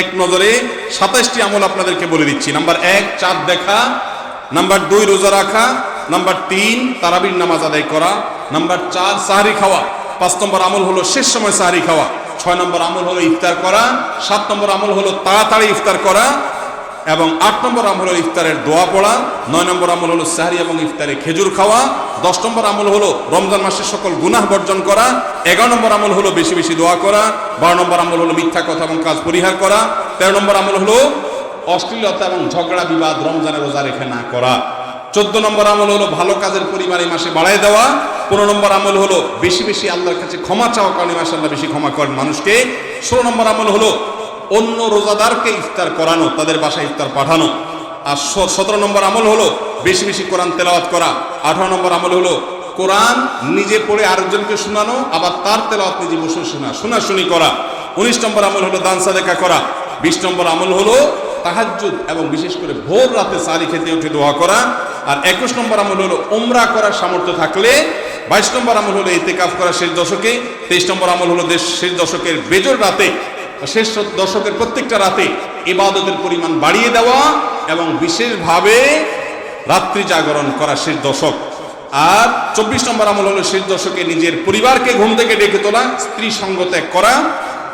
এক নজরে সাতাইশটি আমল আপনাদেরকে বলে দিচ্ছি। নাম্বার এক, চাঁদ দেখা। নাম্বার দুই, রোজা রাখা। নাম্বার তিন, তারাবির নামাজ আদায় করা। নাম্বার চার, সাহারি খাওয়া। পাঁচ নম্বর আমল হলো শেষ সময় সাহারি খাওয়া। ছয় নম্বর আমল হলো ইফতার করা। সাত নম্বর আমল হলো তাড়াতাড়ি ইফতার করা। এবং আট নম্বর আমল হলো ইফতারের দোয়া পড়া, নয় নম্বর আমল হলো সাহারি এবং ইফতারে খেজুর খাওয়া, দশ নম্বর আমল হলো রমজান মাসের সকল গুনাহ বর্জন করা, এগারো নম্বর আমল হলো বেশি বেশি দোয়া করা, বারো নম্বর আমল হলো মিথ্যা কথা এবং কাজ পরিহার করা, তেরো নম্বর আমল হলো অশ্লীলতা এবং ঝগড়া বিবাদ রমজানের রোজা রেখে না করা, চোদ্দ নম্বর আমল হলো ভালো কাজের পরিমাণ এই মাসে বাড়াই দেওয়া, পনেরো নম্বর আমল হলো বেশি বেশি আল্লাহর কাছে ক্ষমা চাওয়া কারণে মাসে আল্লাহ বেশি ক্ষমা করেন মানুষকে, ষোলো নম্বর আমল হলো অন্য রোজাদারকে ইফতার করানো, তাদের বাসায় ইফতার পাঠানো। আর সতেরো নম্বর আমল হলো বেশি বেশি কোরআন তেলাওয়াত করা। আঠারো নম্বর আমল হলো কোরআন নিজে পড়ে আরেকজনকে শোনানো, আবার তার তেলাওয়াত নিজে বসে শোনা, শোনাশুনি করা। উনিশ নম্বর আমল হলো দান সাদেকা করা। বিশ নম্বর আমল হলো তাহাজ্জুদ এবং বিশেষ করে ভোর রাতে সারি খেতে উঠে দোয়া করা। আর একুশ নম্বর আমল হলো ওমরা করার সামর্থ্য থাকলে। বাইশ নম্বর আমল হলো ইতেকাফ করা শেষ দশকে। তেইশ নম্বর আমল হলো দেশ শেষ দশকের বেজর রাতে শেষ দশকের প্রত্যেকটা রাতে ইবাদতের পরিমাণ বাড়িয়ে দেওয়া এবং বিশেষভাবে রাত্রি জাগরণ করা শেষ দশক। আর চব্বিশ নম্বর আমল হলো শেষ দশকে নিজের পরিবারকে ঘুম থেকে ডেকে তোলা, স্ত্রী সঙ্গ ত্যাগ করা,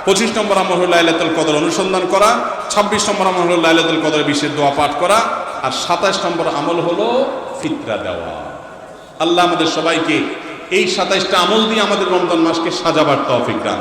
পঁচিশ নম্বর আমল হলো লাইলাতুল কদর অনুসন্ধান করা, ছাব্বিশ নম্বর আমল হলো লাইলাতুল কদর বিশেষ দোয়া পাঠ করা, আর সাতাশ নম্বর আমল হলো ফিতরা দেওয়া। আল্লাহ আমাদের সবাইকে এই সাতাইশটা আমল দিয়ে আমাদের রমজান মাসকে সাজাবার তৌফিক দান